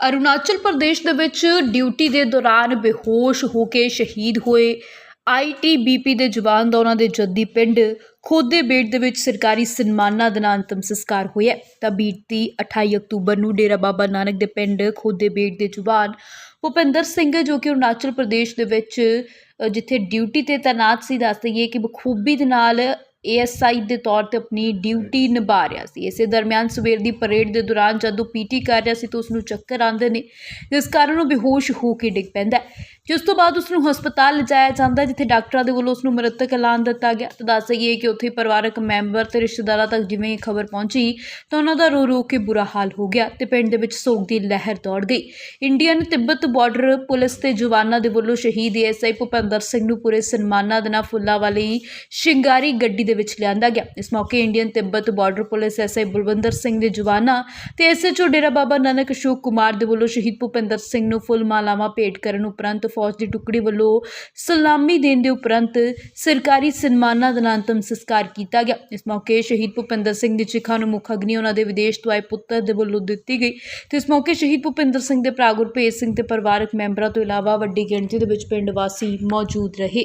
ਅਰੁਣਾਚਲ ਪ੍ਰਦੇਸ਼ ਦੇ ਵਿੱਚ ਡਿਊਟੀ ਦੇ ਦੌਰਾਨ ਬੇਹੋਸ਼ ਹੋ ਕੇ ਸ਼ਹੀਦ ਹੋਏ ਆਈਟੀਬੀਪੀ ਦੇ ਜਵਾਨ ਦਾ ਉਹਨਾਂ ਦੇ ਜੱਦੀ ਪਿੰਡ ਖੋਦੇ ਬੇਟ ਦੇ ਵਿੱਚ ਸਰਕਾਰੀ ਸਨਮਾਨਾਂ ਦੇ ਨਾਲ ਅੰਤਮ ਸੰਸਕਾਰ ਹੋਇਆ ਤਾਂ ਬੀਤੀ 28 ਅਕਤੂਬਰ ਨੂੰ ਡੇਰਾ ਬਾਬਾ ਨਾਨਕ ਦੇ ਪਿੰਡ ਖੋਦੇ ਬੇਟ ਦੇ ਜਵਾਨ ਭੁਪਿੰਦਰ ਸਿੰਘ, ਜੋ ਕਿ ਅਰੁਣਾਚਲ ਪ੍ਰਦੇਸ਼ ਦੇ ਵਿੱਚ ਜਿੱਥੇ ਡਿਊਟੀ ਤੇ ਤਾਇਨਾਤ ਸੀ ਦੱਸ ਦਈਏ ਕਿ ਬਖੂਬੀ ਦੇ ਨਾਲ ਏਐਸਆਈ ਦੇ ਤੌਰ ਤੇ ਆਪਣੀ ਡਿਊਟੀ ਨਿਭਾ ਰਿਹਾ ਸੀ। ਇਸੇ ਦਰਮਿਆਨ ਸਵੇਰ ਦੀ ਪਰੇਡ ਦੇ ਦੌਰਾਨ ਜਦੋਂ ਪੀਟੀ ਕਰ ਰਿਹਾ ਸੀ ਤਾਂ ਉਸ ਨੂੰ ਚੱਕਰ ਆਉਂਦੇ ਨੇ। ਜਿਸ ਕਾਰਨ ਉਹ ਬੇਹੋਸ਼ ਹੋ ਕੇ ਡਿੱਗ ਪੈਂਦਾ ਜਿਸ ਤੋਂ ਬਾਅਦ ਉਸ ਨੂੰ ਹਸਪਤਾਲ ਲਿਜਾਇਆ ਜਾਂਦਾ ਜਿੱਥੇ ਡਾਕਟਰਾਂ ਦੇ ਵੱਲੋਂ ਉਸ ਨੂੰ ਮ੍ਰਿਤਕ ਐਲਾਨ ਦਿੱਤਾ ਗਿਆ। ਤਾਂ ਦੱਸ ਦਈਏ ਕਿ ਉੱਥੇ ਪਰਿਵਾਰਕ ਮੈਂਬਰ ਤੇ ਰਿਸ਼ਤੇਦਾਰਾਂ ਤੱਕ ਜਿਵੇਂ ਇਹ ਖਬਰ ਪਹੁੰਚੀ ਤਾਂ ਉਹਨਾਂ ਦਾ ਰੋ ਰੋ ਕੇ ਬੁਰਾ ਹਾਲ ਹੋ ਗਿਆ ਤੇ ਪਿੰਡ ਦੇ ਵਿੱਚ ਸੋਗ ਦੀ ਲਹਿਰ ਦੌੜ ਗਈ। ਇੰਡੀਅਨ ਤਿੱਬਤ ਬਾਰਡਰ ਪੁਲਿਸ ਤੇ ਜਵਾਨਾਂ ਦੇ ਵੱਲੋਂ ਸ਼ਹੀਦ ਏਐਸਆਈ ਭੁਪਿੰਦਰ ਸਿੰਘ ਨੂੰ ਪੂਰੇ ਸਨਮਾਨਾਂ ਦੇ ਨਾਲ ਫੁੱਲਾਂ ਵਾਲੀ ਸ਼ਿੰਗਾਰੀ ਗੱਡੀ ਦੇ ਵਿੱਚ ਲਿਆਂਦਾ ਗਿਆ। ਇਸ ਮੌਕੇ Indian Tibet border police SI Balwinder Singh ਦੇ ਜਵਾਨਾਂ ਤੇ ਐਸਐਚਓ ਡੇਰਾ ਬਾਬਾ ਨਾਨਕ ਅਸ਼ੋਕ ਕੁਮਾਰ ਦੇ ਵੱਲੋਂ ਸ਼ਹੀਦ ਭੁਪਿੰਦਰ ਸਿੰਘ ਨੂੰ ਫੁੱਲ ਮਾਲਾਵਾਂ ਭੇਟ ਕਰਨ ਉਪਰੰਤ ਫੌਜ ਦੀ ਟੁਕੜੀ ਵੱਲੋਂ ਸਲਾਮੀ ਦੇਣ ਦੇ ਉਪਰੰਤ ਸਰਕਾਰੀ ਸਨਮਾਨਾਂ ਦੇ ਨਾਲ ਅੰਤਮ ਸੰਸਕਾਰ ਕੀਤਾ ਗਿਆ। ਇਸ ਮੌਕੇ ਸ਼ਹੀਦ ਭੁਪਿੰਦਰ ਸਿੰਘ ਦੀ ਚਿਖਾ ਨੂੰ ਮੁੱਖ ਅਗਨੀ ਉਹਨਾਂ ਦੇ ਵਿਦੇਸ਼ ਤੋਂ ਆਏ ਪੁੱਤਰ ਦੇ ਵੱਲੋਂ ਦਿੱਤੀ ਗਈ ਤੇ ਇਸ ਮੌਕੇ ਸ਼ਹੀਦ ਭੁਪਿੰਦਰ ਸਿੰਘ ਦੇ ਭਰਾ ਗੁਰਭੇਜ ਸਿੰਘ ਤੇ ਪਰਿਵਾਰਕ ਮੈਂਬਰਾਂ ਤੋਂ ਇਲਾਵਾ ਵੱਡੀ ਗਿਣਤੀ ਦੇ ਵਿੱਚ ਪਿੰਡ ਵਾਸੀ ਮੌਜੂਦ ਰਹੇ।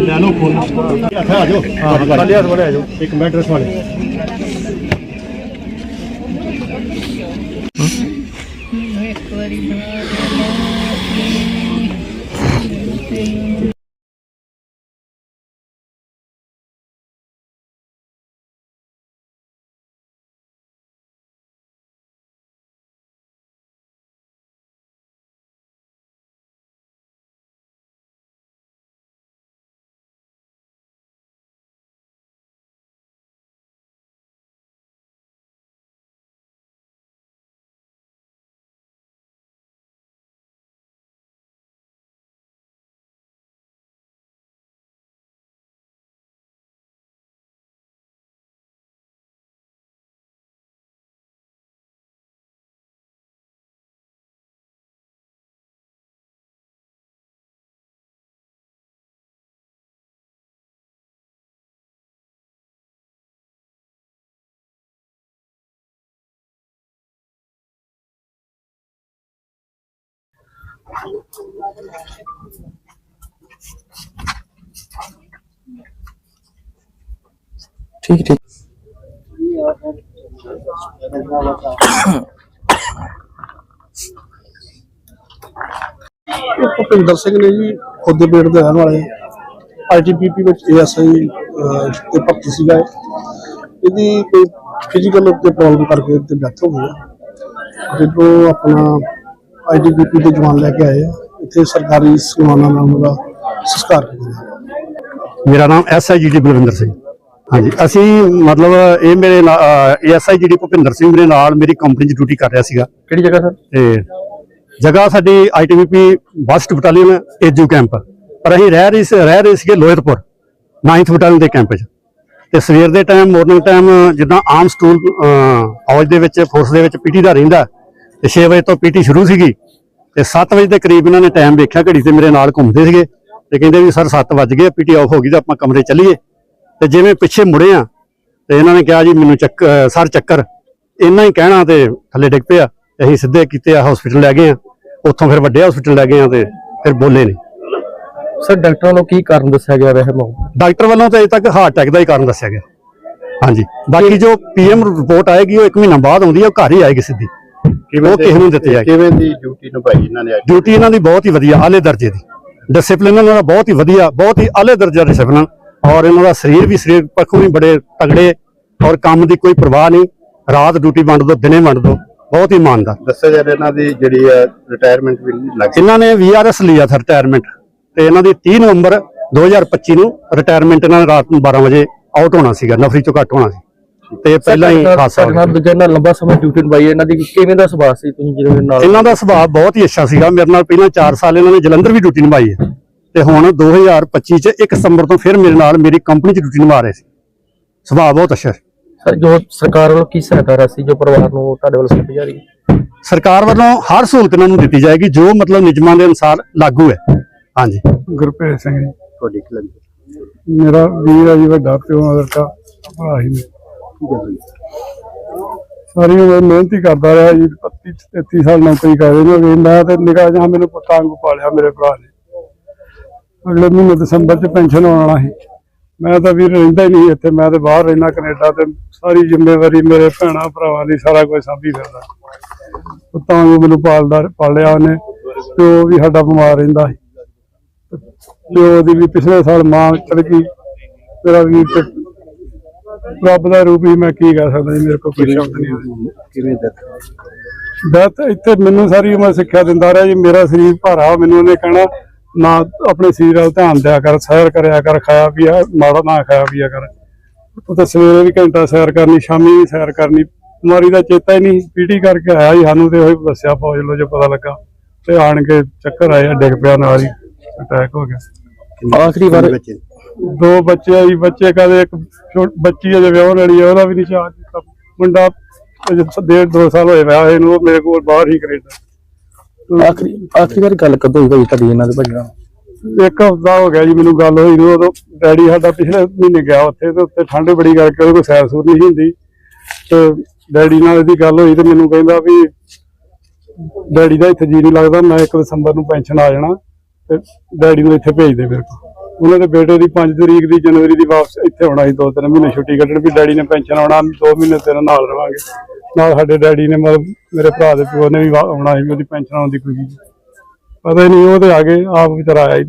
ਲੈ ਲਓ ਫੋਨ ਇੱਥੇ ਆ ਜਾਓ ਹਾਂ ਹੱਥ ਵਾਲੇ ਆ ਜਾਓ ਇੱਕ ਮਿੰਟ ਰਸ ਵਾਲੇ ਠੀਕ ਠੀਕ ਇਹ ਭੁਪਿੰਦਰ ਸਿੰਘ ਨੇ ਜੀ ਖੁਦ ਦੇ ਪੇਟ ਦੇ ਰਹਿਣ ਵਾਲੇ ਆਈਟੀਪੀਪੀ ਵਿੱਚ ਏਐਸਆਈ ਤੇ ਭਰਤੀ ਸੀਗਾ ਇਹਦੀ ਕੋਈ ਫਿਜ਼ੀਕਲ ਉੱਤੇ ਪ੍ਰੋਬਲਮ ਕਰਕੇ ਤੇ ਡੈਥ ਹੋ ਗਈ ਹੈ। ਜਦੋਂ ਆਪਣਾ ਆਈਟੀਪੀਪੀ ਦੇ ਜਵਾਨ ਲੈ ਕੇ ਆਏ ਆ। ਇੱਥੇ ਸਰਕਾਰੀ ਸਨਮਾਨਾਂ ਨਾਲ ਉਹਦਾ ਸੰਸਕਾਰ ਕੀਤਾ ਮੇਰਾ ਨਾਮ ਐਸਆਈਜੀਡੀ ਬਲਵਿੰਦਰ ਸਿੰਘ। ਹਾਂਜੀ ਅਸੀਂ ਮਤਲਬ ਇਹ ਮੇਰੇ ਐਸਆਈਜੀਡੀ ਭੁਪਿੰਦਰ ਸਿੰਘ ਮੇਰੇ ਨਾਲ ਮੇਰੀ ਕੰਪਨੀ 'ਚ ਡਿਊਟੀ ਕਰ ਰਿਹਾ ਸੀਗਾ। ਕਿਹੜੀ ਜਗ੍ਹਾ ਸਰ? ਤੇ ਜਗ੍ਹਾ ਸਾਡੀ ਆਈਟੀਬੀਪੀ ਵਸਟ ਬਟਾਲੀਅਨ ਏਜੂ ਕੈਂਪ। ਪਰ ਅਸੀਂ ਰਹਿ ਰਹੀ ਸੀ ਰਹਿ ਰਹੇ ਸੀਗੇ ਲੋਹਿਤਪੁਰ 9th ਬਟਾਲੀਅਨ ਦੇ ਕੈਂਪ 'ਚ। ਤੇ ਸਵੇਰ ਦੇ ਟਾਈਮ ਮਾਰਨਿੰਗ ਟਾਈਮ ਜਿੱਦਾਂ ਆਮ ਸਕੂਲ ਫੌਜ ਦੇ ਵਿੱਚ ਫੋਰਸ ਦੇ ਵਿੱਚ ਪੀਟੀ ਦਾ ਰਹਿੰਦਾ ਤੇ 6 ਵਜੇ ਤੋਂ ਪੀਟੀ ਸ਼ੁਰੂ ਸੀਗੀ। ਤੇ 7 ਵਜੇ ਦੇ ਕਰੀਬ ਇਹਨਾਂ ਨੇ ਟਾਈਮ ਵੇਖਿਆ ਘੜੀ ਤੇ ਮੇਰੇ ਨਾਲ ਘੁੰਮਦੇ ਸੀਗੇ। ਤੇ ਕਹਿੰਦੇ ਵੀ ਸਰ 7 ਵੱਜ ਗਏ ਪੀਟੀ ਆਫ ਹੋ ਗਈ ਤਾਂ ਆਪਾਂ ਕਮਰੇ ਚੱਲੀਏ। ਤੇ ਜਿਵੇਂ ਪਿੱਛੇ ਮੁੜੇ ਆ ਤੇ ਇਹਨਾਂ ਨੇ ਕਿਹਾ ਜੀ ਮੈਨੂੰ ਚੱਕ ਸਰ ਚੱਕਰ ਇੰਨਾ ਹੀ ਕਹਿਣਾ ਤੇ ਥੱਲੇ ਡਿੱਗ ਪਿਆ। ਅਸੀਂ ਸਿੱਧੇ ਕੀਤੇ ਆ ਹਸਪੀਟਲ ਲੈ ਗਏ ਆ। ਉੱਥੋਂ ਫਿਰ ਵੱਡੇ ਹਸਪੀਟਲ ਲੈ ਗਏ ਆ ਤੇ ਫਿਰ ਬੋਲੇ ਨਹੀਂ ਸਰ ਡਾਕਟਰਾਂ ਵੱਲੋਂ ਕੀ ਕਾਰਨ ਦੱਸਿਆ ਗਿਆ ਵੈਸੇ ਮੌਤ ਡਾਕਟਰ ਵੱਲੋਂ ਤਾਂ ਅਜੇ ਤੱਕ ਹਾਰਟ ਅਟੈਕ ਦਾ ਹੀ ਕਾਰਨ ਦੱਸਿਆ ਗਿਆ। ਹਾਂਜੀ। ਬਾਕੀ ਜੋ ਪੀਐਮ ਰਿਪੋਰਟ ਆਏਗੀ ਉਹ 1 ਮਹੀਨਾ ਬਾਅਦ ਆਉਂਦੀ ਹੈ ਉਹ ਘਰ ਹੀ ਆਏਗੀ ਸਿੱਧੀ। ਉਹ ਕਿਸੇ ਨੂੰ ਦਿੱਤੀ ਜਾਏਗੀ ਕਿਵੇਂ ਦੀ ਡਿਊਟੀ ਨਿਭਾਈ ਇਹਨਾਂ ਨੇ ਅੱਜ? ਡਿਊਟੀ ਇਹਨਾਂ ਦੀ ਬਹੁਤ ਹੀ ਵਧੀਆ ਆਲੇ ਦਰਜੇ ਦੀ। ਡਿਸਪਲਿਨ ਇਹਨਾਂ ਦਾ ਬਹੁਤ ਹੀ ਵਧੀਆ ਬਹੁਤ ਹੀ ਆਲੇ ਦਰਜੇ ਦਾ ਡਿਸਪਲਿਨ ਔਰ ਇਹਨਾਂ ਦਾ ਸਰੀਰ ਵੀ ਸਰੀਰ ਪੱਖੋਂ ਵੀ ਬੜੇ ਤਗੜੇ ਔਰ ਕੰਮ ਦੀ ਕੋਈ ਪਰਵਾਹ ਨਹੀਂ। ਰਾਤ ਡਿਊਟੀ ਵੰਡ ਦੋ ਦਿਨੇ ਵੰਡ ਦੋ। ਬਹੁਤ ਹੀ ਇਮਾਨਦਾਰ ਦੱਸਿਆ ਜਾ ਰਿਹਾ ਇਹਨਾਂ ਦੀ ਜਿਹੜੀ ਹੈ ਰਿਟਾਇਰਮੈਂਟ ਵੀ ਲੱਗ। ਇਹਨਾਂ ਨੇ ਵੀਆਰਐਸ ਲਿਆ ਸੀ ਰਿਟਾਇਰਮੈਂਟ ਤੇ ਇਹਨਾਂ ਦੀ 30 ਨਵੰਬਰ 2025 ਨੂੰ ਰਿਟਾਇਰਮੈਂਟ ਇਹਨਾਂ ਨੇ ਰਾਤ ਨੂੰ 12 ਵਜੇ ਆਊਟ ਹੋਣਾ ਸੀਗਾ ਨਫਰੀ ਚੋਂ ਘੱਟ ਹੋਣਾ ਸੀ। ਤੇ ਪਹਿਲਾਂ ਹੀ ਹਾਦਸਾ ਹੋ ਗਿਆ ਦੂਜੇ ਨਾਲ ਲੰਬਾ ਸਮਾਂ ਡਿਊਟੀ ਨਿਭਾਈ ਹੈ, ਇਹਨਾਂ ਦੀ ਕਿਵੇਂ ਦਾ ਸੁਭਾਅ ਸੀ ਤੁਸੀਂ ਜਿਹੜੇ ਨਾਲ ਇਹਨਾਂ ਦਾ ਸੁਭਾਅ ਬਹੁਤ ਹੀ ਅੱਛਾ ਸੀਗਾ। ਮੇਰੇ ਨਾਲ ਪਹਿਲਾਂ 4 ਸਾਲ ਇਹਨਾਂ ਨੇ ਜਲੰਧਰ ਵੀ ਡਿਊਟੀ ਨਿਭਾਈ ਹੈ। ਤੇ ਹੁਣ 2025 ਚ 1 ਸਤੰਬਰ ਤੋਂ ਫਿਰ ਮੇਰੇ ਨਾਲ ਮੇਰੀ ਕੰਪਨੀ ਚ ਡਿਊਟੀ ਨਿਭਾ ਰਹੇ ਸੀ। ਸੁਭਾਅ ਬਹੁਤ ਅੱਛਾ ਸੀ। ਸਰ ਜੋ ਸਰਕਾਰ ਵੱਲੋਂ ਕੀ ਸਹਾਇਤਾ ਰਾਸ਼ੀ ਜੋ ਪਰਿਵਾਰ ਨੂੰ ਤੁਹਾਡੇ ਵੱਲੋਂ ਸੌਂਪੀ ਜਾ ਰਹੀ ਹੈ? ਸਰਕਾਰ ਵੱਲੋਂ ਹਰ ਸਹੂਲਤ ਇਹਨਾਂ ਨੂੰ ਦਿੱਤੀ ਜਾਏਗੀ ਜੋ ਮਤਲਬ ਨਿਯਮਾਂ ਦੇ ਅਨੁਸਾਰ ਲਾਗੂ ਹੈ। ਹਾਂਜੀ। ਗੁਰਪ੍ਰੀਤ ਸਿੰਘ ਜੀ। ਤੁਹਾਡੀ ਕਲਮ ਮੇਰਾ ਵੀਰ ਆ ਜੀ ਵੱਡਾ ਪਿਓ ਮਦਰ ਦਾ ਭਰਾ ਹੀ ਨੇ। ਸਾਰੀ ਉਮਰ ਮਿਹਨਤ ਹੀ ਕਰਦਾ ਰਿਹਾ ਜੀ 32 33 ਸਾਲ ਨੌਕਰੀ ਕਰ ਰਹੇ ਨੇ ਮੈਂ ਤੇ ਨਿਗਾਹ ਜਾਂ ਮੈਨੂੰ ਪੁੱਤਾਂ ਪਾਲਿਆ ਮੇਰੇ ਭਰਾ ਨੇ। ਅਗਲੇ ਮਹੀਨੇ ਦਸੰਬਰ ਚ ਪੈਨਸ਼ਨ ਆਉਣਾ ਸੀ। ਮੈਂ ਤਾਂ ਵੀਰ ਰਹਿੰਦਾ ਹੀ ਨਹੀਂ ਇੱਥੇ। ਮੈਂ ਤੇ ਬਾਹਰ ਰਹਿਣਾ ਕੈਨੇਡਾ ਤੇ ਸਾਰੀ ਜ਼ਿੰਮੇਵਾਰੀ ਮੇਰੇ ਭੈਣਾਂ ਭਰਾਵਾਂ ਦੀ ਸਾਰਾ ਕੁਝ ਸਾਂਭੀ ਫਿਰਦਾ। ਪੁੱਤਾਂ ਵਾਂਗੂ ਮੈਨੂੰ ਪਾਲਦਾ, ਪਾਲਿਆ ਉਹਨੇ। ਪਿਓ ਵੀ ਸਾਡਾ ਬਿਮਾਰ ਰਹਿੰਦਾ ਸੀ। ਪਿਓ ਦੀ ਵੀ ਪਿਛਲੇ ਸਾਲ ਮਾਂ ਚਲ ਗਈ। ਮੇਰਾ ਵੀ ਰੱਬ ਦਾ ਰੂਪ ਹੀ ਮੈਂ ਕੀ ਕਹਿ ਸਕਦਾ ਜੀ ਮੇਰੇ ਕੋਲ ਕੋਈ ਸ਼ਬਦ ਨਹੀਂ ਹੈ। ਕਿਵੇਂ ਦੱਸ ਬਸ ਇੱਥੇ ਮੈਨੂੰ ਸਾਰੀ ਉਮਰ ਸਿੱਖਿਆ ਦਿੰਦਾ ਰਿਹਾ ਜੀ ਮੇਰਾ ਸਰੀਰ ਭਾਰਾ ਮੈਨੂੰ ਉਹਨੇ ਕਹਿਣਾ ਨਾ ਆਪਣੇ ਸਰੀਰ ਵੱਲ ਧਿਆਨ ਦਿਆ ਕਰ ਸੈਰ ਕਰਿਆ ਕਰ ਖਾਇਆ ਪੀਆ ਮਾੜਾ ਨਾ ਖਾਇਆ ਪੀਆ ਕਰ। ਉਹ ਤਾਂ ਸਵੇਰੇ ਵੀ ਘੰਟਾ ਸੈਰ ਕਰਨੀ ਸ਼ਾਮੀ ਵੀ ਸੈਰ ਕਰਨੀ ਬਿਮਾਰੀ ਦਾ ਚੇਤਾ ਹੀ ਨਹੀਂ ਪੀਟੀ ਕਰਕੇ ਆਇਆ ਜੀ ਸਾਨੂੰ ਤੇ ਉਹੀ ਦੱਸਿਆ ਫੌਜ ਲੋ ਜੋ ਪਤਾ ਲੱਗਾ ਤੇ ਆਣ ਕੇ ਚੱਕਰ ਆਇਆ ਡਿੱਗ ਪਿਆ ਨਾਲ ਹੀ ਅਟੈਕ ਹੋ ਗਿਆ। ਆਖਰੀ ਵਾਰ ਬੱਚੇ? ਦੋ ਬੱਚੇ ਆ ਜੀ ਬੱਚੇ ਕਦੇ ਇੱਕ ਬੱਚੀ ਅਜੇ ਵਿਆਹ ਵਾਲੀ ਉਹਦਾ ਵੀ ਚਾਹ ਦਿੱਤਾ ਮੁੰਡਾ ਅਜੇ ਡੇਢ ਦੋ ਸਾਲ ਹੋਏ ਵਿਆਹ ਇਹਨੂੰ ਉਹ ਮੇਰੇ ਕੋਲ ਬਾਹਰ ਹੀ ਕੈਨੇਡਾ। ਆਖਰੀ ਆਖਰੀ ਵਾਰ ਗੱਲ ਕਦੋਂ ਹੋਈ ਭਾਈ ਤੁਹਾਡੀ ਇਹਨਾਂ ਦੇ ਨਾਲ? ਇੱਕ ਹਫ਼ਤਾ ਹੋ ਗਿਆ ਜੀ ਮੈਨੂੰ ਗੱਲ ਹੋਈ ਨੂੰ ਉਦੋਂ ਡੈਡੀ ਸਾਡਾ ਪਿਛਲੇ ਮਹੀਨੇ ਗਿਆ ਉੱਥੇ ਤੇ ਉੱਥੇ ਠੰਡ ਬੜੀ ਕਰਕੇ ਉਹਦੇ ਕੋਲ ਸੈਰ ਸੂਰ ਨਹੀਂ ਹੁੰਦੀ। ਤੇ ਡੈਡੀ ਨਾਲ ਇਹਦੀ ਗੱਲ ਹੋਈ ਤੇ ਮੈਨੂੰ ਕਹਿੰਦਾ ਵੀ ਡੈਡੀ ਦਾ ਇੱਥੇ ਜੀ ਨਹੀਂ ਲੱਗਦਾ ਮੈਂ 1 ਦਸੰਬਰ ਨੂੰ ਪੈਨਸ਼ਨ ਆ ਜਾਣਾ ਤੇ ਡੈਡੀ ਨੂੰ ਇੱਥੇ ਭੇਜ ਦੇ ਮੇਰੇ ਕੋਲ। ਉਹਨਾਂ ਦੇ ਬੇਟੇ ਦੀ 5 ਤਰੀਕ ਦੀ ਜਨਵਰੀ ਦੀ ਵਾਪਸ ਇੱਥੇ ਆਉਣਾ ਸੀ, ਦੋ ਤਿੰਨ ਮਹੀਨੇ ਛੁੱਟੀ ਕੱਢਣ ਵੀ ਡੈਡੀ ਨੇ ਪੈਨਸ਼ਨ ਆਉਣਾ ਦੋ ਮਹੀਨੇ ਤੇਰੇ ਨਾਲ ਰਵਾਂਗੇ। ਨਾਲ ਸਾਡੇ ਡੈਡੀ ਨੇ ਮਤਲਬ ਮੇਰੇ ਭਰਾ ਦੇ ਪਿਓ ਨੇ ਵੀ ਆਉਣਾ ਸੀ, ਵੀ ਉਹਦੀ ਪੈਨਸ਼ਨ ਆਉਣ ਦੀ ਖੁਸ਼ੀ ਪਤਾ ਹੀ ਨਹੀਂ, ਉਹ ਤੇ ਆ ਗਏ ਆਪ ਵਿਚਾਰਾ ਆਇਆ ਹੀ